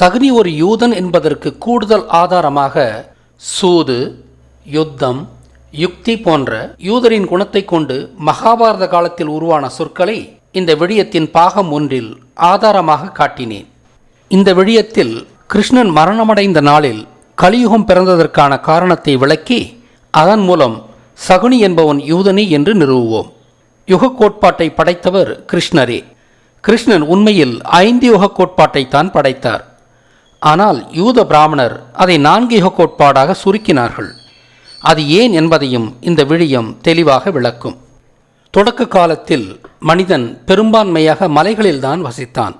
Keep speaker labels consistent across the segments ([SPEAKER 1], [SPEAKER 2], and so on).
[SPEAKER 1] சகுனி ஒரு யூதன் என்பதற்கு கூடுதல் ஆதாரமாக சூது யுத்தம் யுக்தி போன்ற யூதரின் குணத்தை கொண்டு மகாபாரத காலத்தில் உருவான சொற்களை இந்த விடயத்தின் பாகம் ஒன்றில் ஆதாரமாக காட்டினேன். இந்த விடயத்தில் கிருஷ்ணன் மரணமடைந்த நாளில் கலியுகம் பிறந்ததற்கான காரணத்தை விளக்கி அதன் மூலம் சகுனி என்பவன் யூதனி என்று நிறுவுவோம். யுக கோட்பாட்டை படைத்தவர் கிருஷ்ணரே. கிருஷ்ணன் உண்மையில் ஐந்து யுக கோட்பாட்டை தான் படைத்தார். ஆனால் யூத பிராமணர் அதை நான்கு கோட்பாடாக சுருக்கினார்கள். அது ஏன் என்பதையும் இந்த விழியம் தெளிவாக விளக்கும். தொடக்க காலத்தில் மனிதன் பெரும்பான்மையாக மலைகளில்தான் வசித்தான்.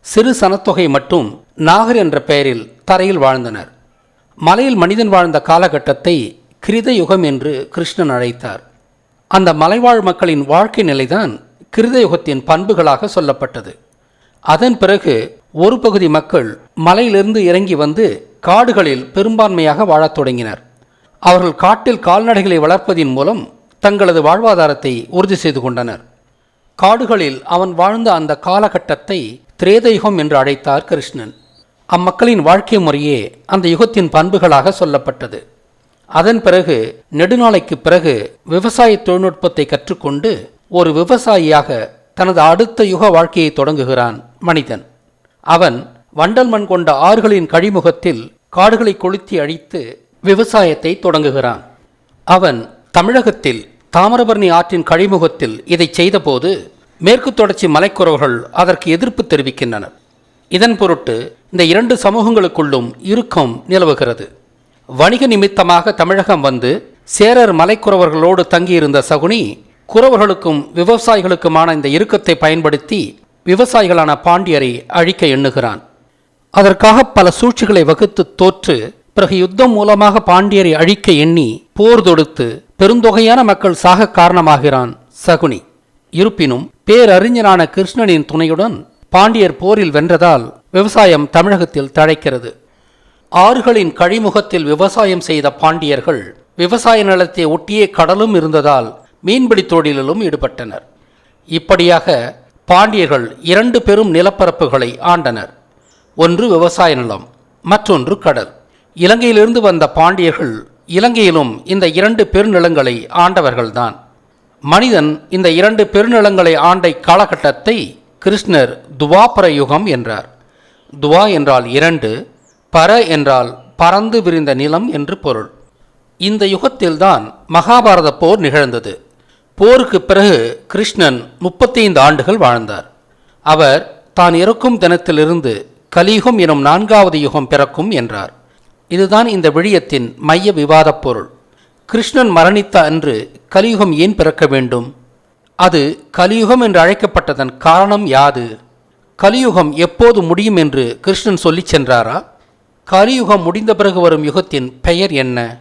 [SPEAKER 1] சிறு சனத்தொகை மட்டும் நாகர் என்ற பெயரில் தரையில் வாழ்ந்தனர். மலையில் மனிதன் வாழ்ந்த காலகட்டத்தை கிருத யுகம் என்று கிருஷ்ணன் அழைத்தார். அந்த மலைவாழ் மக்களின் வாழ்க்கை நிலைதான் கிருத யுகத்தின் பண்புகளாக சொல்லப்பட்டது. அதன் பிறகு ஒரு பகுதி மக்கள் மலையிலிருந்து இறங்கி வந்து காடுகளில் பெரும்பான்மையாக வாழத் தொடங்கினர். அவர்கள் காட்டில் கால்நடைகளை வளர்ப்பதின் மூலம் தங்களது வாழ்வாதாரத்தை உறுதி செய்து கொண்டனர். காடுகளில் அவன் வாழ்ந்த அந்த காலகட்டத்தை திரேதயுகம் என்று அழைத்தார் கிருஷ்ணன். அம்மக்களின் வாழ்க்கை முறையே அந்த யுகத்தின் பண்புகளாக சொல்லப்பட்டது. அதன் பிறகு நெடுநாளைக்கு பிறகு விவசாய தொழில்நுட்பத்தை கற்றுக்கொண்டு ஒரு விவசாயியாக தனது அடுத்த யுக வாழ்க்கையை தொடங்குகிறான் மனிதன். அவன் வண்டல் மண் கொண்ட ஆறுகளின் கழிமுகத்தில் காடுகளை கொளுத்தி அழித்து விவசாயத்தை தொடங்குகிறான். அவன் தமிழகத்தில் தாமிரபரணி ஆற்றின் கழிமுகத்தில் இதை செய்தபோது மேற்கு தொடர்ச்சி மலைக்குறவர்கள் அதற்கு எதிர்ப்பு தெரிவிக்கின்றனர். இதன் பொருட்டு இந்த இரண்டு சமூகங்களுக்குள்ளும் இறுக்கம் நிலவுகிறது. வணிக நிமித்தமாக தமிழகம் வந்து சேரர் மலைக்குறவர்களோடு தங்கியிருந்த சகுனி குறவர்களுக்கும் விவசாயிகளுக்குமான இந்த இறுக்கத்தை பயன்படுத்தி விவசாயிகளான பாண்டியரை அழிக்க எண்ணுகிறான். அதற்காக பல சூழ்ச்சிகளை வகுத்து தோற்று பிறகு யுத்தம் மூலமாக பாண்டியரை அழிக்க எண்ணி போர் தொடுத்து பெருந்தொகையான மக்கள் சாக காரணமாகிறான் சகுனி. இருப்பினும் பேரறிஞரான கிருஷ்ணனின் துணையுடன் பாண்டியர் போரில் வென்றதால் விவசாயம் தமிழகத்தில் தழைக்கிறது. ஆறுகளின் கழிமுகத்தில் விவசாயம் செய்த பாண்டியர்கள் விவசாய நிலத்தை ஒட்டியே கடலும் இருந்ததால் மீன்பிடி தொழிலிலும் ஈடுபட்டனர். இப்படியாக பாண்டியர்கள் இரண்டு பெரும் நிலப்பரப்புகளை ஆண்டனர். ஒன்று விவசாய நிலம் மற்றொன்று கடல். இலங்கையிலிருந்து வந்த பாண்டியர்கள் இலங்கையிலும் இந்த இரண்டு பெருநிலங்களை ஆண்டவர்கள்தான். மனிதன் இந்த இரண்டு பெருநிலங்களை ஆண்ட காலகட்டத்தை கிருஷ்ணர் துவாபர யுகம் என்றார். துவா என்றால் இரண்டு பர என்றால் பறந்து விரிந்த நிலம் என்று பொருள். இந்த யுகத்தில்தான் மகாபாரத போர் நிகழ்ந்தது. போருக்கு பிறகு கிருஷ்ணன் முப்பத்தைந்து ஆண்டுகள் வாழ்ந்தார். அவர் தான் இறக்கும் தினத்திலிருந்து கலியுகம் எனும் நான்காவது யுகம் பிறக்கும் என்றார். இதுதான் இந்த விழியத்தின் மைய விவாதப் பொருள். கிருஷ்ணன் மரணித்த அன்று கலியுகம் ஏன் பிறக்க வேண்டும்? அது கலியுகம் என்று அழைக்கப்பட்டதன் காரணம் யாது? கலியுகம் எப்போது முடியும் என்று கிருஷ்ணன் சொல்லிச் சென்றாரா? கலியுகம் முடிந்த பிறகு வரும் யுகத்தின் பெயர் என்ன?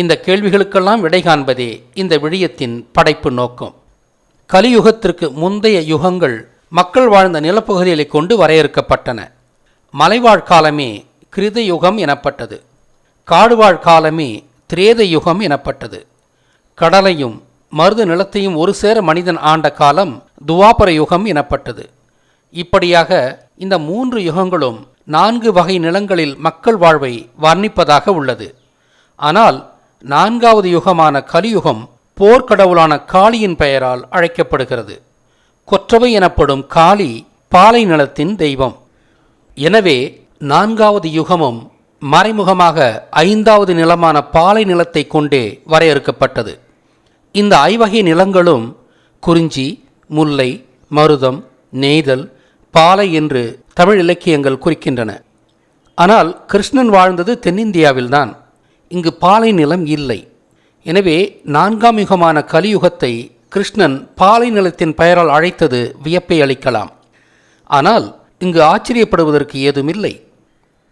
[SPEAKER 1] இந்த கேள்விகளுக்கெல்லாம் விடை காண்பதே இந்த விழியத்தின் படைப்பு நோக்கம். கலியுகத்திற்கு முந்தைய யுகங்கள் மக்கள் வாழ்ந்த நிலப்பகுதிகளை கொண்டு வரையறுக்கப்பட்டன. மலைவாழ் காலமே கிருத யுகம் எனப்பட்டது. காடுவாழ் காலமே திரேத யுகம் எனப்பட்டது. கடலையும் மருத நிலத்தையும் ஒரு சேர மனிதன் ஆண்ட காலம் துவாபர யுகம் எனப்பட்டது. இப்படியாக இந்த மூன்று யுகங்களும் நான்கு வகை நிலங்களில் மக்கள் வாழ்வை வர்ணிப்பதாக உள்ளது. ஆனால் நான்காவது யுகமான கலியுகம் போர்க்கடவுளான காளியின் பெயரால் அழைக்கப்படுகிறது. கொற்றவை எனப்படும் காளி பாலை நிலத்தின் தெய்வம். எனவே நான்காவது யுகமும் மறைமுகமாக ஐந்தாவது நிலமான பாலை நிலத்தை கொண்டே வரையறுக்கப்பட்டது. இந்த ஐவகை நிலங்களும் குறிஞ்சி முல்லை மருதம் நெய்தல் பாலை என்று தமிழ் இலக்கியங்கள் குறிக்கின்றன. ஆனால் கிருஷ்ணன் வாழ்ந்தது தென்னிந்தியாவில்தான். இங்கு பாலை நிலம் இல்லை. எனவே நான்காம் யுகமான கலியுகத்தை கிருஷ்ணன் பாலை நிலத்தின் பெயரால் அழைத்தது வியப்பை அளிக்கலாம். ஆனால் இங்கு ஆச்சரியப்படுவதற்கு ஏதுமில்லை.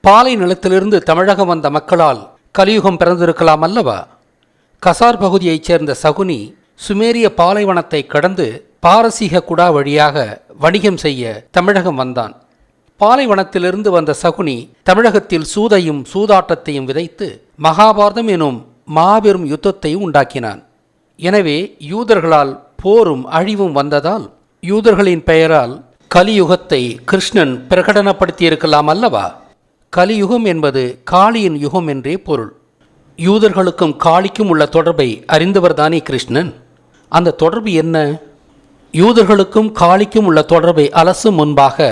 [SPEAKER 1] பாலை நிலத்திலிருந்து தமிழகம் வந்த மக்களால் கலியுகம் பிறந்திருக்கலாம் அல்லவா? கசார் பகுதியைச் சேர்ந்த சகுனி சுமேரிய பாலைவனத்தை கடந்து பாரசீக குடா வழியாக வணிகம் செய்ய தமிழகம் வந்தான். பாலைவனத்திலிருந்து வந்த சகுனி தமிழகத்தில் சூதையும் சூதாட்டத்தையும் விதைத்து மகாபாரதம் எனும் மாபெரும் யுத்தத்தை உண்டாக்கினான். எனவே யூதர்களால் போரும் அழிவும் வந்ததால் யூதர்களின் பெயரால் கலியுகத்தை கிருஷ்ணன் பிரகடனப்படுத்தியிருக்கலாம் அல்லவா? கலியுகம் என்பது காளியின் யுகம் என்றே பொருள். யூதர்களுக்கும் காளிக்கும் உள்ள தொடர்பை அறிந்தவர்தானே கிருஷ்ணன்? அந்த தொடர்பு என்ன? யூதர்களுக்கும் காளிக்கும் உள்ள தொடர்பை அலசும் முன்பாக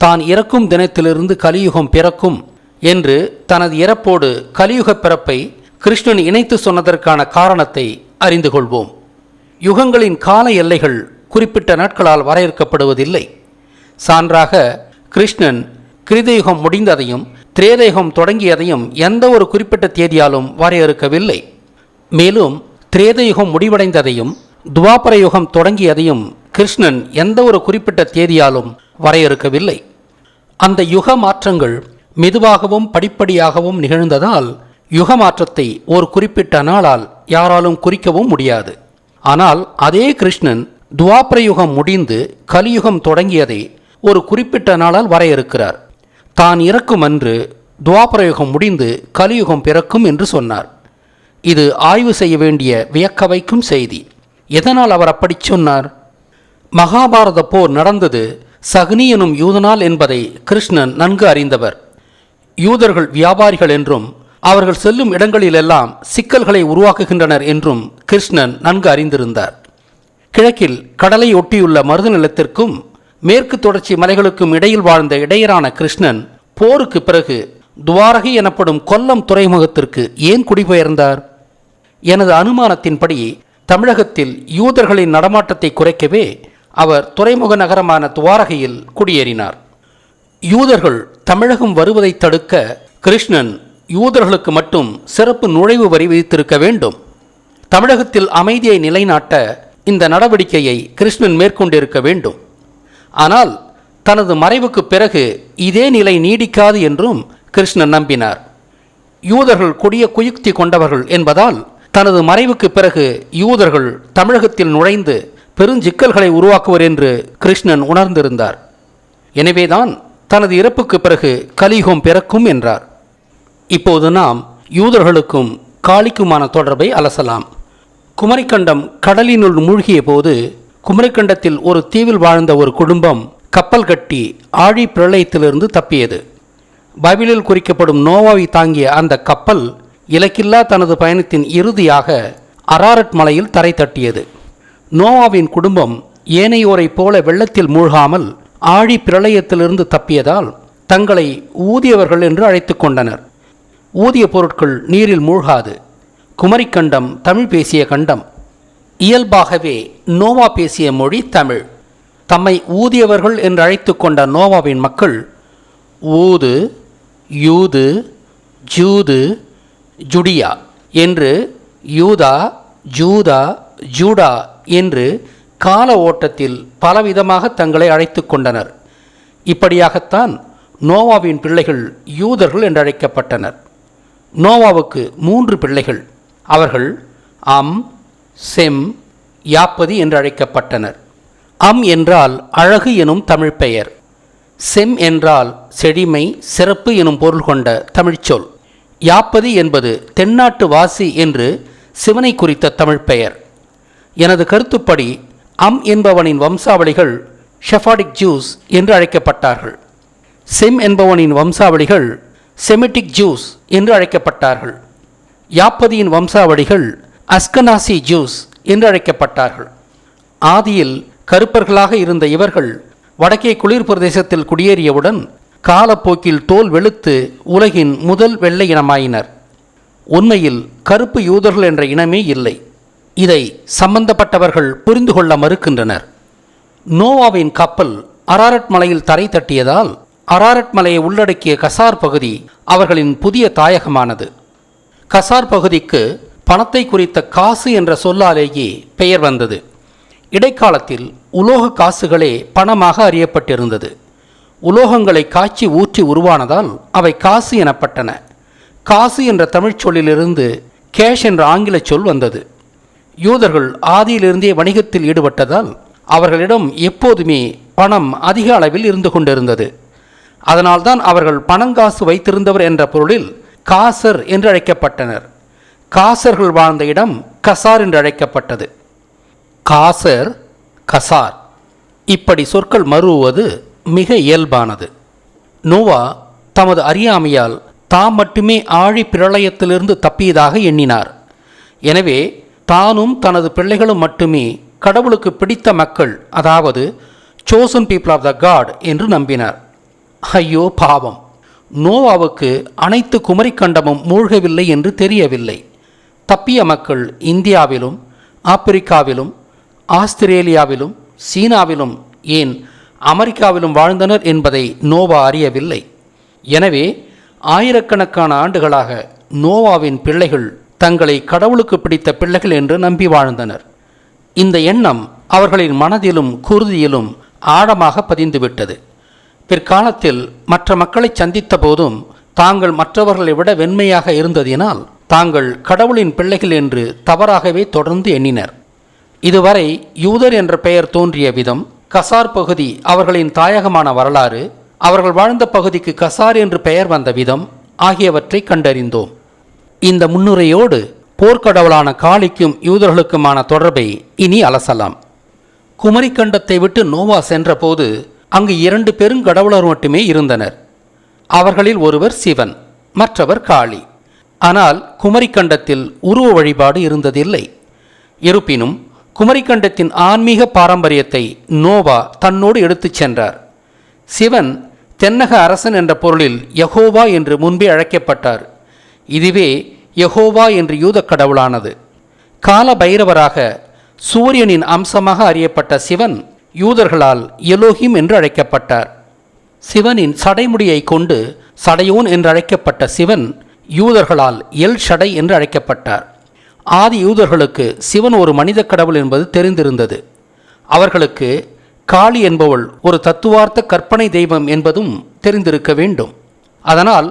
[SPEAKER 1] தான் இறக்கும் தினத்திலிருந்து கலியுகம் பிறக்கும் என்று தனது இறப்போடு கலியுகப் பிறப்பை கிருஷ்ணன் இணைத்து சொன்னதற்கான காரணத்தை அறிந்து கொள்வோம். யுகங்களின் கால எல்லைகள் குறிப்பிட்ட நாட்களால் வரையறுக்கப்படுவதில்லை. சான்றாக கிருஷ்ணன் கிருதயுகம் முடிந்ததையும் திரேதயுகம் தொடங்கியதையும் எந்த ஒரு குறிப்பிட்ட தேதியாலும் வரையறுக்கவில்லை. மேலும் திரேதயுகம் முடிவடைந்ததையும் துவாபர யுகம் தொடங்கியதையும் கிருஷ்ணன் எந்த ஒரு குறிப்பிட்ட தேதியாலும் வரையறுக்கவில்லை. அந்த யுக மாற்றங்கள் மெதுவாகவும் படிப்படியாகவும் நிகழ்ந்ததால் யுக மாற்றத்தை ஒரு குறிப்பிட்ட நாளால் யாராலும் குறிக்கவும் முடியாது. ஆனால் அதே கிருஷ்ணன் துவாபரயுகம் முடிந்து கலியுகம் தொடங்கியதை ஒரு குறிப்பிட்ட நாளால் வரையறுக்கிறார். தான் இறக்கும் அன்று துவாபரயுகம் முடிந்து கலியுகம் பிறக்கும் என்று சொன்னார். இது ஆய்வு செய்ய வேண்டிய வியக்க வைக்கும் செய்தி. எதனால் அவர் அப்படி சொன்னார்? மகாபாரத போர் நடந்தது சகுனி எனும் யூதனால் என்பதை கிருஷ்ணன் நன்கு அறிந்தவர். யூதர்கள் வியாபாரிகள் என்றும் அவர்கள் செல்லும் இடங்களிலெல்லாம் சிக்கல்களை உருவாக்குகின்றனர் என்றும் கிருஷ்ணன் நன்கு அறிந்திருந்தார். கிழக்கில் கடலை ஒட்டியுள்ள மருத நிலத்திற்கும் மேற்கு தொடர்ச்சி மலைகளுக்கும் இடையில் வாழ்ந்த இடையரான கிருஷ்ணன் போருக்கு பிறகு துவாரகி எனப்படும் கொல்லம் துறைமுகத்திற்கு ஏன் குடிபெயர்ந்தார்? எனது அனுமானத்தின்படி தமிழகத்தில் யூதர்களின் நடமாட்டத்தை குறைக்கவே அவர் துறைமுக நகரமான துவாரகையில் குடியேறினார். யூதர்கள் தமிழகம் வருவதை தடுக்க கிருஷ்ணன் யூதர்களுக்கு மட்டும் சிறப்பு நுழைவு வரி விதித்திருக்க வேண்டும். தமிழகத்தில் அமைதியை நிலைநாட்ட இந்த நடவடிக்கையை கிருஷ்ணன் மேற்கொண்டிருக்க வேண்டும். ஆனால் தனது மறைவுக்கு பிறகு இதே நிலை நீடிக்காது என்றும் கிருஷ்ணன் நம்பினார். யூதர்கள் கொடிய குயுக்தி கொண்டவர்கள் என்பதால் தனது மறைவுக்கு பிறகு யூதர்கள் தமிழகத்தில் நுழைந்து பெருஞ்சிக்கல்களை உருவாக்குவர் என்று கிருஷ்ணன் உணர்ந்திருந்தார். எனவேதான் தனது இறப்புக்கு பிறகு கலியுகம் பிறக்கும் என்றார். இப்போது நாம் யூதர்களுக்கும் காளிக்குமான தொடர்பை அலசலாம். குமரிக்கண்டம் கடலினுள் மூழ்கிய போது குமரிக்கண்டத்தில் ஒரு தீவில் வாழ்ந்த ஒரு குடும்பம் கப்பல் கட்டி ஆழி பிரளயத்திலிருந்து தப்பியது. பைபிளில் குறிக்கப்படும் நோவாவை தாங்கிய அந்த கப்பல் இலக்கில்லா தனது பயணத்தின் இறுதியாக அராரட் மலையில் தரை தட்டியது. நோவாவின் குடும்பம் ஏனையோரைப் போல வெள்ளத்தில் மூழ்காமல் ஆழி பிரளயத்திலிருந்து தப்பியதால் தங்களை ஊதியவர்கள் என்று அழைத்து கொண்டனர். ஊதிய பொருட்கள் நீரில் மூழ்காது. குமரிக்கண்டம் தமிழ் பேசிய கண்டம். இயல்பாகவே நோவா பேசிய மொழி தமிழ். தம்மை ஊதியவர்கள் என்று அழைத்து கொண்ட நோவாவின் மக்கள் ஊது யூது ஜூது ஜுடியா என்று யூதா ஜூதா ஜூடா என்று கால ஓட்டத்தில் பலவிதமாக தங்களை அழைத்து கொண்டனர். இப்படியாகத்தான் நோவாவின் பிள்ளைகள் யூதர்கள் என்றழைக்கப்பட்டனர் நோவாவுக்கு மூன்று பிள்ளைகள். அவர்கள் அம் செம் யாப்பதி என்று அழைக்கப்பட்டனர். அம் என்றால் அழகு எனும் தமிழ் பெயர். செம் என்றால் செழிமை சிறப்பு எனும் பொருள் கொண்ட தமிழ்ச்சொல் யாப்பதி என்பது தென்னாட்டு வாசி என்று சிவனை குறித்த தமிழ் பெயர். எனது கருத்துப்படி அம் என்பவனின் வம்சாவளிகள் ஷெஃபாடிக் ஜூஸ் என்று அழைக்கப்பட்டார்கள். செம் என்பவனின் வம்சாவளிகள் செமிட்டிக் ஜூஸ் என்று அழைக்கப்பட்டார்கள். யாப்பதியின் வம்சாவளிகள் அஸ்கனாசி ஜூஸ் என்று அழைக்கப்பட்டார்கள். ஆதியில் கருப்பர்களாக இருந்த இவர்கள் வடக்கே குளிர் பிரதேசத்தில் குடியேறியவுடன் காலப்போக்கில் தோல் வெளுத்து உலகின் முதல் வெள்ளை இனமாயினர். உண்மையில் கருப்பு யூதர்கள் என்ற இனமே இல்லை. இதை சம்பந்தப்பட்டவர்கள் புரிந்து கொள்ள மறுக்கின்றனர். நோவாவின் கப்பல் அராரட் மலையில் தரை தட்டியதால் அராரட் மலையை உள்ளடக்கிய கசார் பகுதி அவர்களின் புதிய தாயகமானது. கசார் பகுதிக்கு பணத்தை குறித்த காசு என்ற சொல்லாலேயே பெயர் வந்தது. இடைக்காலத்தில் உலோக காசுகளே பணமாக அறியப்பட்டிருந்தது. உலோகங்களை காய்ச்சி ஊற்றி உருவானதால் அவை காசு எனப்பட்டன. காசு என்ற தமிழ்ச் சொல்லிலிருந்து கேஷ் என்ற ஆங்கிலச் சொல் வந்தது. யூதர்கள் ஆதியிலிருந்தே வணிகத்தில் ஈடுபட்டதால் அவர்களிடம் எப்போதுமே பணம் அதிக அளவில் இருந்து கொண்டிருந்தது. அதனால்தான் அவர்கள் பணங்காசு வைத்திருந்தவர் என்ற பொருளில் காசர் என்று அழைக்கப்பட்டனர். காசர்கள் வாழ்ந்த இடம் கசார் என்று அழைக்கப்பட்டது. காசர் கசார். இப்படி சொற்கள் மறுவுவது மிக இயல்பானது. நோவா தமது அறியாமையால் தாம் மட்டுமே ஆழி பிரளயத்திலிருந்து தப்பியதாக எண்ணினார். எனவே தானும் தனது பிள்ளைகளும் மட்டுமே கடவுளுக்கு பிடித்த மக்கள் அதாவது chosen people of the God என்று நம்பினார். ஐயோ பாவம். நோவாவுக்கு அனைத்து குமரிக்கண்டமும் மூழ்கவில்லை என்று தெரியவில்லை. தப்பிய மக்கள் இந்தியாவிலும் ஆப்பிரிக்காவிலும் ஆஸ்திரேலியாவிலும் சீனாவிலும் ஏன் அமெரிக்காவிலும் வாழ்ந்தனர் என்பதை நோவா அறியவில்லை. எனவே ஆயிரக்கணக்கான ஆண்டுகளாக நோவாவின் பிள்ளைகள் தங்களை கடவுளுக்கு பிடித்த பிள்ளைகள் என்று நம்பி வாழ்ந்தனர். இந்த எண்ணம் அவர்களின் மனதிலும் குருதியிலும் ஆழமாக பதிந்துவிட்டது. பிற்காலத்தில் மற்ற மக்களை சந்தித்த போதும் தாங்கள் மற்றவர்களை விட வெண்மையாக இருந்ததினால் தாங்கள் கடவுளின் பிள்ளைகள் என்று தவறாகவே தொடர்ந்து எண்ணினர். இதுவரை யூதர் என்ற பெயர் தோன்றிய விதம் கசார் பகுதி அவர்களின் தாயகமான வரலாறு அவர்கள் வாழ்ந்த பகுதிக்கு கசார் என்று பெயர் வந்த விதம் ஆகியவற்றை கண்டறிந்தோம். இந்த முன்னுரையோடு போர்க்கடவுளான காளிக்கும் யூதர்களுக்குமான தொடர்பை இனி அலசலாம். குமரிக்கண்டத்தை விட்டு நோவா சென்றபோது அங்கு இரண்டு பெருங்கடவுளர் மட்டுமே இருந்தனர். அவர்களில் ஒருவர் சிவன் மற்றவர் காளி. ஆனால் குமரிக்கண்டத்தில் உருவ வழிபாடு இருந்ததில்லை. இருப்பினும் குமரிக்கண்டத்தின் ஆன்மீக பாரம்பரியத்தை நோவா தன்னோடு எடுத்துச் சென்றார். சிவன் தென்னக அரசன் என்ற பொருளில் யகோவா என்று முன்பே அழைக்கப்பட்டார். இதுவே யகோவா என்று யூதக் கடவுளானது கால பைரவராக சூரியனின் அம்சமாக அறியப்பட்ட சிவன் யூதர்களால் எலோஹிம் என்று அழைக்கப்பட்டார். சிவனின் சடைமுடியை கொண்டு சடையோன் என்று அழைக்கப்பட்ட சிவன் யூதர்களால் எல் ஷடை என்று அழைக்கப்பட்டார். ஆதி யூதர்களுக்கு சிவன் ஒரு மனித கடவுள் என்பது தெரிந்திருந்தது. அவர்களுக்கு காளி என்பவள் ஒரு தத்துவார்த்த கற்பனை தெய்வம் என்பதும் தெரிந்திருக்க வேண்டும். அதனால்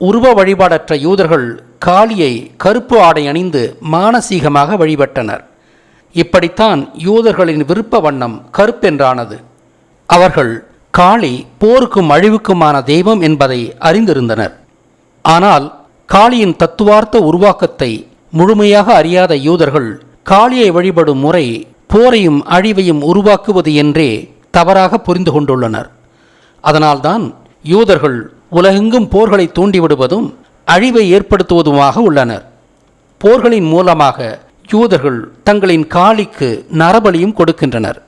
[SPEAKER 1] உருவ வழிபாடற்ற யூதர்கள் காளியை கருப்பு ஆடை அணிந்து மானசீகமாக வழிபட்டனர். இப்படித்தான் யூதர்களின் விருப்ப வண்ணம் கருப்பென்றானது. அவர்கள் காளி போருக்கும் அழிவுக்குமான தெய்வம் என்பதை அறிந்திருந்தனர். ஆனால் காளியின் தத்துவார்த்த உருவாக்கத்தை முழுமையாக அறியாத யூதர்கள் காளியை வழிபடும் முறை போரையும் அழிவையும் உருவாக்குவது என்றே தவறாக புரிந்து கொண்டுள்ளனர். அதனால்தான் யூதர்கள் உலகெங்கும் போர்களை தூண்டிவிடுவதும் அழிவை ஏற்படுத்துவதுமாக உள்ளனர். போர்களின் மூலமாக யூதர்கள் தங்களின் காளிக்கு நரபலியும் கொடுக்கின்றனர்.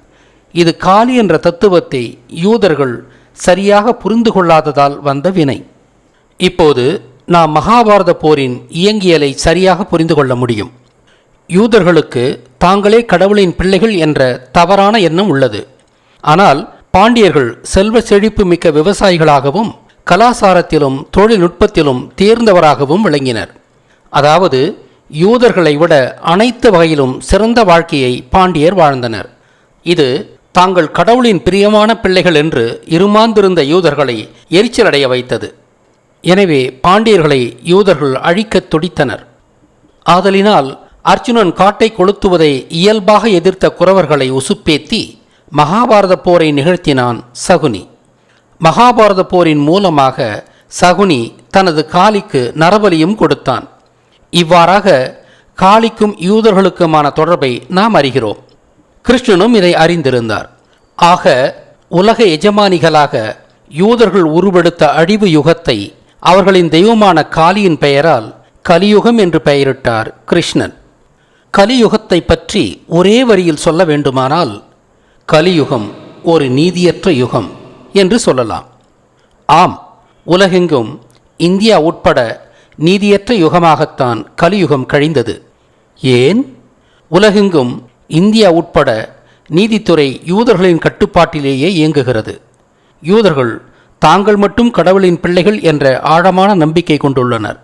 [SPEAKER 1] இது காளி என்ற தத்துவத்தை யூதர்கள் சரியாக புரிந்து கொள்ளாததால் வந்த வினை. இப்போது நாம் மகாபாரத போரின் இயங்கியலை சரியாக புரிந்து கொள்ள முடியும். யூதர்களுக்கு தாங்களே கடவுளின் பிள்ளைகள் என்ற தவறான எண்ணம் உள்ளது. ஆனால் பாண்டியர்கள் செல்வ செழிப்பு மிக்க விவசாயிகளாகவும் கலாசாரத்திலும் தொழில்நுட்பத்திலும் தேர்ந்தவராகவும் விளங்கினர். அதாவது யூதர்களை விட அனைத்து வகையிலும் சிறந்த வாழ்க்கையை பாண்டியர் வாழ்ந்தனர். இது தாங்கள் கடவுளின் பிரியமான பிள்ளைகள் என்று இருமாந்திருந்த யூதர்களை எரிச்சலடைய வைத்தது. எனவே பாண்டியர்களை யூதர்கள் அழிக்கத் துடித்தனர். ஆதலினால் அர்ஜுனன் காட்டை கொளுத்துவதை இயல்பாக எதிர்த்த குறவர்களை உசுப்பேத்தி மகாபாரத போரை நிகழ்த்தினான் சகுனி. மகாபாரத போரின் மூலமாக சகுனி தனது காளிக்கு நரபலியும் கொடுத்தான். இவ்வாறாக காளிக்கும் யூதர்களுக்குமான தொடர்பை நாம் அறிகிறோம். கிருஷ்ணனும் இதை அறிந்திருந்தார். ஆக உலக எஜமானிகளாக யூதர்கள் உருவெடுத்த அழிவு யுகத்தை அவர்களின் தெய்வமான காளியின் பெயரால் கலியுகம் என்று பெயரிட்டார் கிருஷ்ணன். கலியுகத்தை பற்றி ஒரே வரியில் சொல்ல வேண்டுமானால் கலியுகம் ஒரு நீதியற்ற யுகம். என்று சொல்லலாம். ஆம் உலகெங்கும் இந்தியா உட்பட நீதியற்ற யுகமாகத்தான் கலியுகம் கழிந்தது. ஏன்? உலகெங்கும் இந்தியா உட்பட நீதித்துறை யூதர்களின் கட்டுப்பாட்டிலேயே இயங்குகிறது. யூதர்கள் தாங்கள் மட்டும் கடவுளின் பிள்ளைகள் என்ற ஆழமான நம்பிக்கை கொண்டுள்ளனர்.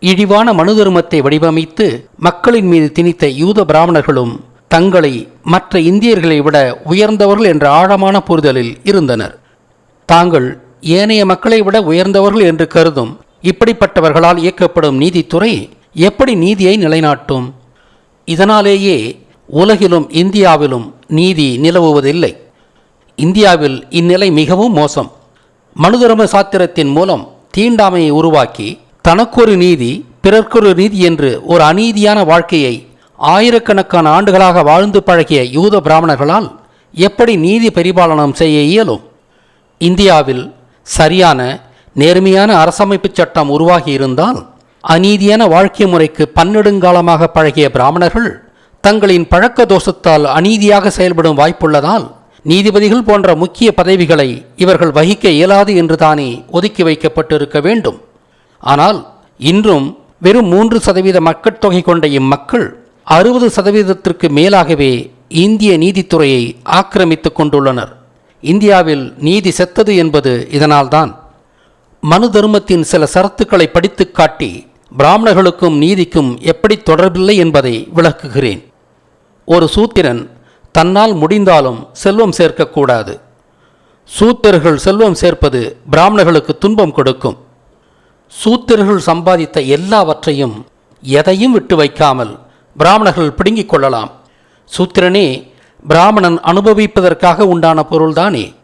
[SPEAKER 1] இழிவான மனுதர்மத்தை வடிவமைத்து மக்களின் மீது திணித்த யூத பிராமணர்களும் தங்களை மற்ற இந்தியர்களை விட உயர்ந்தவர்கள் என்ற ஆழமான புரிதலில் இருந்தனர். தாங்கள் ஏனைய மக்களை விட உயர்ந்தவர்கள் என்று கருதும் இப்படிப்பட்டவர்களால் இயக்கப்படும் நீதித்துறை எப்படி நீதியை நிலைநாட்டும்? இதனாலேயே உலகிலும் இந்தியாவிலும் நீதி நிலவுவதில்லை. இந்தியாவில் இந்நிலை மிகவும் மோசம். மனுதர்ம சாத்திரத்தின் மூலம் தீண்டாமையை உருவாக்கி தனக்கொரு நீதி பிறர்க்கொரு நீதி என்று ஒரு அநீதியான வாழ்க்கையை ஆயிரக்கணக்கான ஆண்டுகளாக வாழ்ந்து பழகிய யூத பிராமணர்களால் எப்படி நீதி பரிபாலனம் செய்ய இயலும்? இந்தியாவில் சரியான நேர்மையான அரசமைப்புச் சட்டம் உருவாகி இருந்தால் அநீதியான வாழ்க்கை முறைக்கு பன்னெடுங்காலமாக பழகிய பிராமணர்கள் தங்களின் பழக்க தோஷத்தால் அநீதியாக செயல்படும் வாய்ப்புள்ளதால் நீதிபதிகள் போன்ற முக்கிய பதவிகளை இவர்கள் வகிக்க இயலாது என்று தானே ஒதுக்கி வைக்கப்பட்டிருக்க வேண்டும். ஆனால் இன்றும் வெறும் மூன்று சதவீத மக்கட்தொகை கொண்ட இம்மக்கள் அறுபது சதவீதத்திற்கு மேலாகவே இந்திய நீதித்துறையை ஆக்கிரமித்துக் கொண்டுள்ளனர். இந்தியாவில் நீதி செத்தது என்பது இதனால்தான். மனு தர்மத்தின் சில சரத்துக்களை படித்து காட்டி பிராமணர்களுக்கும் நீதிக்கும் எப்படி தொடர்பில்லை என்பதை விளக்குகிறேன். ஒரு சூத்திரன் தன்னால் முடிந்தாலும் செல்வம் சேர்க்கக்கூடாது சூத்திரர்கள் செல்வம் சேர்ப்பது பிராமணர்களுக்கு துன்பம் கொடுக்கும். சூத்திரர்கள் சம்பாதித்த எல்லாவற்றையும் எதையும் விட்டு வைக்காமல் பிராமணர்கள் பிடுங்கிக் கொள்ளலாம். சூத்திரனே பிராமணன் அனுபவிப்பதற்காக உண்டான பொருள்தானே?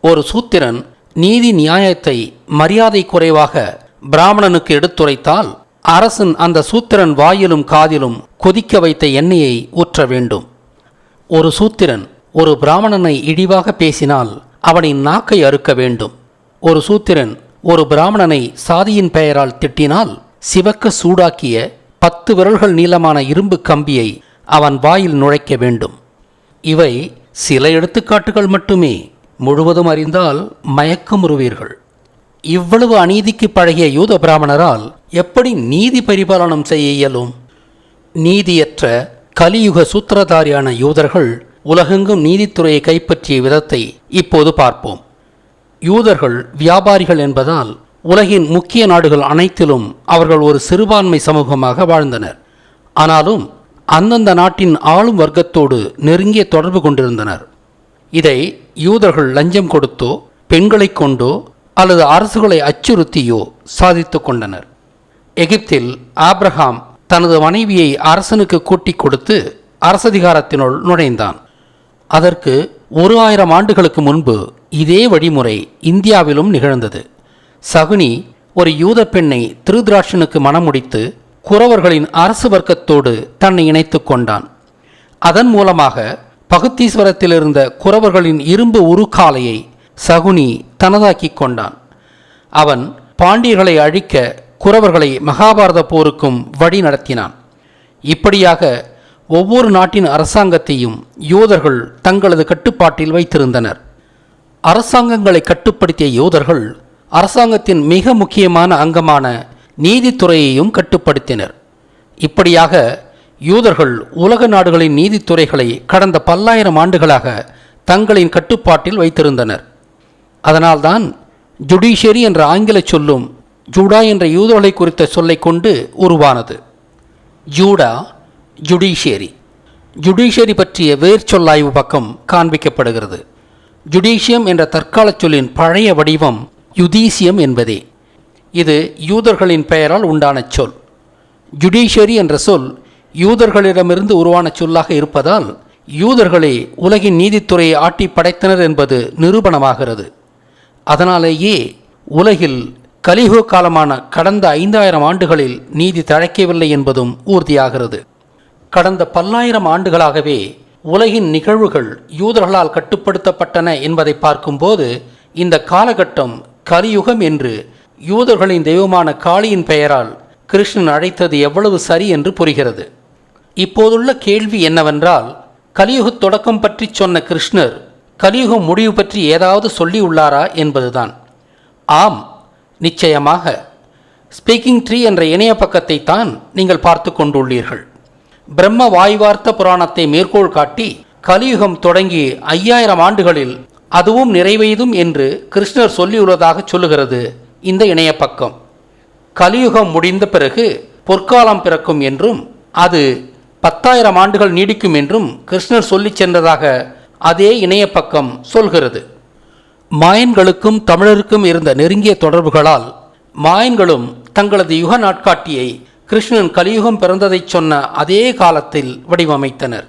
[SPEAKER 1] ஒரு சூத்திரன் நீதி நியாயத்தை மரியாதை குறைவாக பிராமணனுக்கு எடுத்துரைத்தால் அரசன் அந்த சூத்திரன் வாயிலும் காதிலும் கொதிக்க வைத்த எண்ணெயை ஊற்ற வேண்டும். ஒரு சூத்திரன் ஒரு பிராமணனை இழிவாக பேசினால் அவனின் நாக்கை அறுக்க வேண்டும். ஒரு சூத்திரன் ஒரு பிராமணனை சாதியின் பெயரால் திட்டினால் சிவக்க சூடாக்கிய பத்து விரல்கள் நீளமான இரும்பு கம்பியை அவன் வாயில் நுழைக்க வேண்டும். இவை சில எடுத்துக்காட்டுகள் மட்டுமே. முழுவதும் அறிந்தால் மயக்கமுறுவீர்கள் இவ்வளவு அநீதிக்கு பழகிய யூத பிராமணரால் எப்படி நீதி பரிபாலனம் செய்ய இயலும்? நீதியற்ற கலியுக சூத்திரதாரியான யூதர்கள் உலகெங்கும் நீதித்துறையை கைப்பற்றிய விதத்தை இப்போது பார்ப்போம். யூதர்கள் வியாபாரிகள் என்பதால் உலகின் முக்கிய நாடுகள் அனைத்திலும் அவர்கள் ஒரு சிறுபான்மை சமூகமாக வாழ்ந்தனர். ஆனாலும் அந்தந்த நாட்டின் ஆளும் வர்க்கத்தோடு நெருங்கிய தொடர்பு கொண்டிருந்தனர். இதை யூதர்கள் லஞ்சம் கொடுத்தோ பெண்களை கொண்டோ அல்லது அரசுகளை அச்சுறுத்தியோ சாதித்து கொண்டனர். எகிப்தில் ஆப்ரஹாம் தனது மனைவியை அரசனுக்கு கூட்டிக் கொடுத்து அரசதிகாரத்தினுள் நுழைந்தான். அதற்கு ஒரு ஆயிரம் ஆண்டுகளுக்கு முன்பு இதே வழிமுறை இந்தியாவிலும் நிகழ்ந்தது. சகுனி ஒரு யூத பெண்ணை திருதராட்சனுக்கு மணமுடித்து குறவர்களின் அரசு வர்க்கத்தோடு தன்னை இணைத்து கொண்டான். அதன் மூலமாக பகுத்தீஸ்வரத்தில் இருந்த குறவர்களின் இரும்பு உருக்காலையை சகுனி தனதாக்கிக் கொண்டான். அவன் பாண்டியர்களை அழிக்க குறவர்களை மகாபாரத போருக்கும் வழி நடத்தினான். இப்படியாக ஒவ்வொரு நாட்டின் அரசாங்கத்தையும் யூதர்கள் தங்களது கட்டுப்பாட்டில் வைத்திருந்தனர். அரசாங்கங்களை கட்டுப்படுத்திய யூதர்கள் அரசாங்கத்தின் மிக முக்கியமான அங்கமான நீதித்துறையையும் கட்டுப்படுத்தினர். இப்படியாக யூதர்கள் உலக நாடுகளின் நீதித்துறைகளை கடந்த பல்லாயிரம் ஆண்டுகளாக தங்களின் கட்டுப்பாட்டில் வைத்திருந்தனர். அதனால்தான் ஜுடிஷியரி என்ற ஆங்கில சொல்லும் ஜூடா என்ற யூதர்களை குறித்த சொல்லை கொண்டு உருவானது. Judah judiciary. ஜுடிஷியரி பற்றிய வேர் சொல்லாய்வு பக்கம் காண்பிக்கப்படுகிறது. ஜுடிஷியம் என்ற தற்காலச் சொல்லின் பழைய வடிவம் யுதீசியம் என்பதே. இது யூதர்களின் பெயரால் உண்டான சொல். ஜுடிஷியரி என்ற சொல் யூதர்களிடமிருந்து உருவான சொல்லாக இருப்பதால் யூதர்களே உலகின் நீதித்துறையை ஆட்டி படைத்தனர் என்பது நிரூபணமாகிறது. அதனாலேயே உலகில் கலியுக காலமான கடந்த ஐந்தாயிரம் ஆண்டுகளில் நீதி தழைக்கவில்லை என்பதும் ஊர்தியாகிறது கடந்த பல்லாயிரம் ஆண்டுகளாகவே உலகின் நிகழ்வுகள் யூதர்களால் கட்டுப்படுத்தப்பட்டன என்பதை பார்க்கும்போது இந்த காலகட்டம் கலியுகம் என்று யூதர்களின் தெய்வமான காளியின் பெயரால் கிருஷ்ணன் அழைத்தது எவ்வளவு சரி என்று புரிகிறது. இப்போதுள்ள கேள்வி என்னவென்றால் கலியுகத் தொடக்கம் பற்றி சொன்ன கிருஷ்ணர் கலியுகம் முடிவு பற்றி ஏதாவது சொல்லி உள்ளாரா என்பதுதான். ஆம் நிச்சயமாக. ஸ்பீக்கிங் ட்ரீ என்ற இணைய பக்கத்தை தான் நீங்கள் பார்த்து கொண்டுள்ளீர்கள். பிரம்ம வாய்வார்த்த புராணத்தை மேற்கோள் காட்டி கலியுகம் தொடங்கி ஐயாயிரம் ஆண்டுகளில் அதுவும் நிறைவெய்தும் என்று கிருஷ்ணர் சொல்லியுள்ளதாக சொல்லுகிறது. இந்த இணைய பக்கம். கலியுகம் முடிந்த பிறகு பொற்காலம் பிறக்கும் என்றும் அது பத்தாயிரம் ஆண்டுகள் நீடிக்கும் என்றும் கிருஷ்ணர் சொல்லிச் சென்றதாக அதே இணைய பக்கம் சொல்கிறது. மாயன்களுக்கும் தமிழருக்கும் இருந்த நெருங்கிய தொடர்புகளால் மாயன்களும் தங்களது யுக நாட்காட்டியை கிருஷ்ணன் கலியுகம் பிறந்ததைச் சொன்ன அதே காலத்தில் வடிவமைத்தனர்.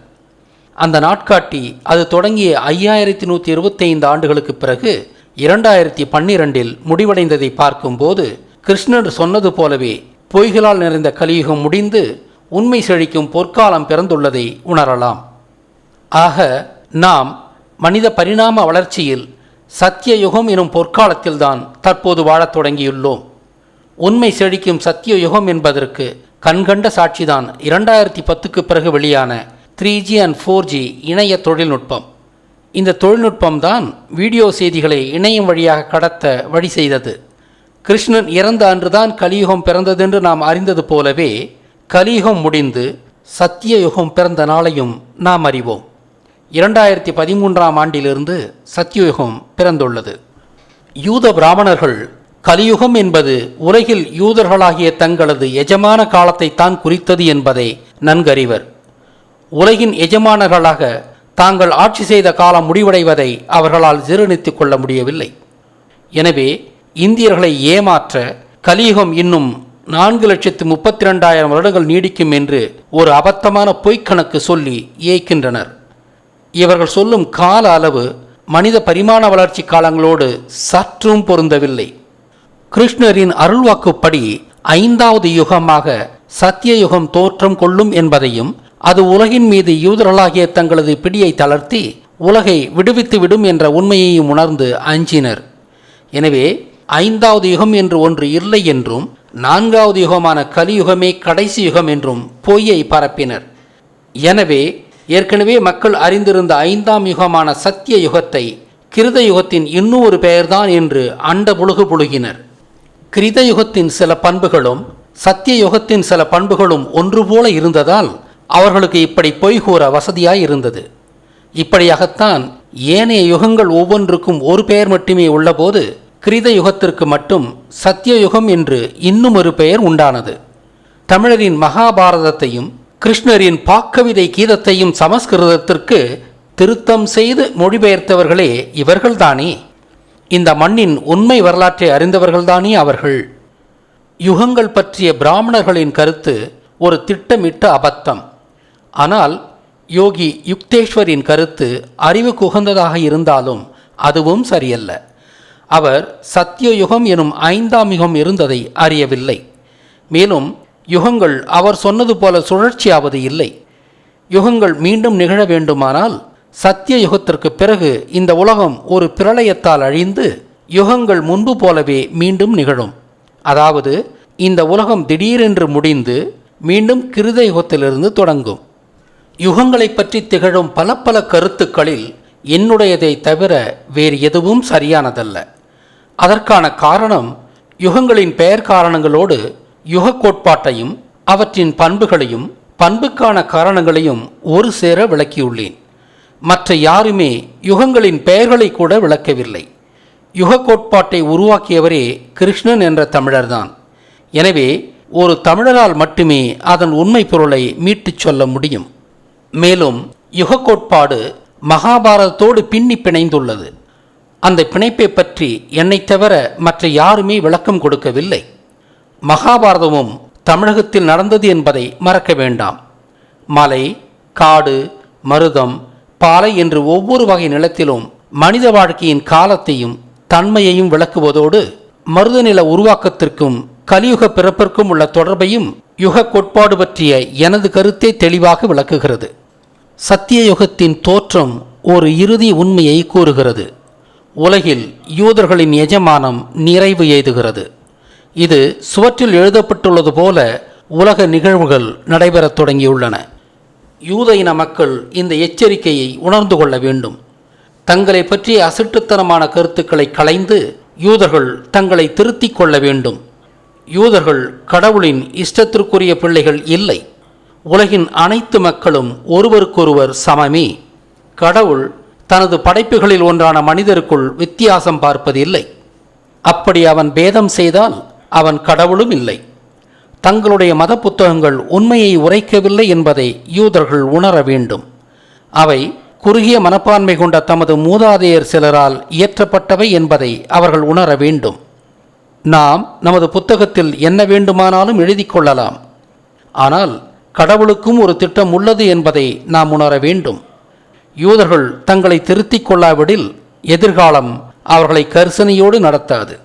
[SPEAKER 1] அந்த நாட்காட்டி அது தொடங்கிய ஐயாயிரத்தி நூற்றி இருபத்தைந்து ஆண்டுகளுக்கு பிறகு இரண்டாயிரத்தி பன்னிரண்டில் முடிவடைந்ததை பார்க்கும்போது கிருஷ்ணர் சொன்னது போலவே பொய்களால் நிறைந்த கலியுகம் முடிந்து உண்மை செழிக்கும் பொற்காலம் பிறந்துள்ளதை உணரலாம். ஆக நாம் மனித பரிணாம வளர்ச்சியில் சத்திய யுகம் எனும் பொற்காலத்தில்தான் தற்போது வாழத் தொடங்கியுள்ளோம். உண்மை செழிக்கும் சத்திய யுகம் என்பதற்கு கண்கண்ட சாட்சிதான் இரண்டாயிரத்தி பத்துக்கு பிறகு வெளியான three G and four G இணைய தொழில்நுட்பம். இந்த தொழில்நுட்பம்தான் வீடியோ செய்திகளை இணையம் வழியாக கடத்த வழி செய்தது. கிருஷ்ணன் இறந்த அன்றுதான் கலியுகம் பிறந்ததென்று நாம் அறிந்தது போலவே கலியுகம் முடிந்து சத்திய யுகம் பிறந்த நாளையும் நாம் அறிவோம். இரண்டாயிரத்தி பதிமூன்றாம் ஆண்டிலிருந்து சத்தியயுகம் பிறந்துள்ளது. யூத பிராமணர்கள் கலியுகம் என்பது உலகில் யூதர்களாகிய தங்களது எஜமான காலத்தை தான் குறித்தது என்பதை நன்கறிவர். உலகின் எஜமானர்களாக தாங்கள் ஆட்சி செய்த காலம் முடிவடைவதை அவர்களால் ஜீரணித்துக் கொள்ள முடியவில்லை. எனவே இந்தியர்களை ஏமாற்ற கலியுகம் இன்னும் நான்கு லட்சத்து முப்பத்தி ரெண்டாயிரம் வருடங்கள் நீடிக்கும் என்று ஒரு அபத்தமான பொய்க்கணக்கு சொல்லி ஏய்க்கின்றனர். இவர்கள் சொல்லும் கால அளவு மனித பரிமாண வளர்ச்சி காலங்களோடு சற்றும் பொருந்தவில்லை. கிருஷ்ணரின் அருள்வாக்குப்படி ஐந்தாவது யுகமாக சத்திய யுகம் தோற்றம் கொள்ளும் என்பதையும் அது உலகின் மீது யூதர்களாகிய தங்களது பிடியை தளர்த்தி உலகை விடுவித்து விடும் என்ற உண்மையையும் உணர்ந்து அஞ்சினர். எனவே ஐந்தாவது யுகம் என்று ஒன்று இல்லை என்றும் நான்காவது யுகமான கலியுகமே கடைசி யுகம் என்றும் பொய்யை பரப்பினர். எனவே ஏற்கனவே மக்கள் அறிந்திருந்த ஐந்தாம் யுகமான சத்திய யுகத்தை கிருத யுகத்தின் இன்னொரு பெயர்தான் என்று அண்ட புழுகு புழுகினர். கிருத யுகத்தின் சில பண்புகளும் சத்திய யுகத்தின் சில பண்புகளும் ஒன்று போல இருந்ததால் அவர்களுக்கு இப்படி பொய் கூற வசதியாய் இருந்தது. இப்படியாகத்தான் ஏனைய யுகங்கள் ஒவ்வொன்றுக்கும் ஒரு பெயர் மட்டுமே உள்ளபோது கிருத யுகத்திற்கு மட்டும் சத்திய யுகம் என்று இன்னும் ஒரு பெயர் உண்டானது. தமிழரின் மகாபாரதத்தையும் கிருஷ்ணரின் பாக்கவிதை கீதத்தையும் சமஸ்கிருதத்திற்கு திருத்தம் செய்து மொழிபெயர்த்தவர்களே இவர்கள்தானே? இந்த மண்ணின் உண்மை வரலாற்றை அறிந்தவர்கள்தானே அவர்கள்? யுகங்கள் பற்றிய பிராமணர்களின் கருத்து ஒரு திட்டமிட்ட அபத்தம். ஆனால் யோகி யுக்தேஸ்வரின் கருத்து அறிவு குகந்ததாக இருந்தாலும் அதுவும் சரியல்ல. அவர் சத்தியயுகம் எனும் ஐந்தாம் யுகம் இருந்ததை அறியவில்லை. மேலும் யுகங்கள் அவர் சொன்னது போல சுழற்சியாவது இல்லை. யுகங்கள் மீண்டும் நிகழ வேண்டுமானால் சத்திய யுகத்திற்கு பிறகு இந்த உலகம் ஒரு பிரளயத்தால் அழிந்து யுகங்கள் முன்பு போலவே மீண்டும் நிகழும். அதாவது இந்த உலகம் திடீரென்று முடிந்து மீண்டும் கிருத யுகத்திலிருந்து தொடங்கும். யுகங்களைப் பற்றி திகழும் பல பல கருத்துக்களில் என்னுடையதை தவிர வேறு எதுவும் சரியானதல்ல. அதற்கான காரணம் யுகங்களின் பெயர் காரணங்களோடு யுக கோட்பாட்டையும் அவற்றின் பண்புகளையும் பண்புக்கான காரணங்களையும் ஒரு சேர விளக்கியுள்ளேன். மற்ற யாருமே யுகங்களின் பெயர்களை கூட விளக்கவில்லை. யுக கோட்பாட்டை உருவாக்கியவரே கிருஷ்ணன் என்ற தமிழர்தான். எனவே ஒரு தமிழரால் மட்டுமே அதன் உண்மை பொருளை மீட்டுச் சொல்ல முடியும். மேலும் யுக கோட்பாடு மகாபாரதத்தோடு பின்னி பிணைந்துள்ளது. அந்த பிணைப்பை பற்றி என்னைத் தவிர மற்ற யாருமே விளக்கம் கொடுக்கவில்லை. மகாபாரதமும் தமிழகத்தில் நடந்தது என்பதை மறக்க வேண்டாம். மலை காடு மருதம் பாலை என்று ஒவ்வொரு வகை நிலத்திலும் மனித வாழ்க்கையின் காலத்தையும் தன்மையையும் விளக்குவதோடு மருத நில உருவாக்கத்திற்கும் கலியுக பிறப்பிற்கும் உள்ள தொடர்பையும் யுக கோட்பாடு பற்றிய எனது கருத்தை தெளிவாக விளக்குகிறது. சத்திய யுகத்தின் தோற்றம் ஒரு இறுதி உண்மையை கூறுகிறது. உலகில் யூதர்களின் எஜமானம் நிறைவு எய்துகிறது. இது சுவற்றில் எழுதப்பட்டுள்ளது போல உலக நிகழ்வுகள் நடைபெறத் தொடங்கியுள்ளன. யூத இன மக்கள் இந்த எச்சரிக்கையை உணர்ந்து கொள்ள வேண்டும். தங்களை பற்றிய அசட்டுத்தனமான கருத்துக்களை களைந்து யூதர்கள் தங்களை திருத்திக் கொள்ள வேண்டும். யூதர்கள் கடவுளின் இஷ்டத்திற்குரிய பிள்ளைகள் இல்லை. உலகின் அனைத்து மக்களும் ஒருவருக்கொருவர் சமமே. கடவுள் தனது படைப்புகளில் ஒன்றான மனிதருக்குள் வித்தியாசம் பார்ப்பதில்லை. அப்படி அவன் பேதம் செய்தால் அவன் கடவுளும் இல்லை. தங்களுடைய மத புத்தகங்கள் உண்மையை உரைக்கவில்லை என்பதை யூதர்கள் உணர வேண்டும். அவை குறுகிய மனப்பான்மை கொண்ட தமது மூதாதையர் சிலரால் இயற்றப்பட்டவை என்பதை அவர்கள் உணர வேண்டும். நாம் நமது புத்தகத்தில் என்ன வேண்டுமானாலும் எழுதி கொள்ளலாம். ஆனால் கடவுளுக்கும் ஒரு திட்டம் உள்ளது என்பதை நாம் உணர வேண்டும். யூதர்கள் தங்களை திருத்திக் கொள்ளாவிடில் எதிர்காலம் அவர்களை கரிசனையோடு நடத்தாது.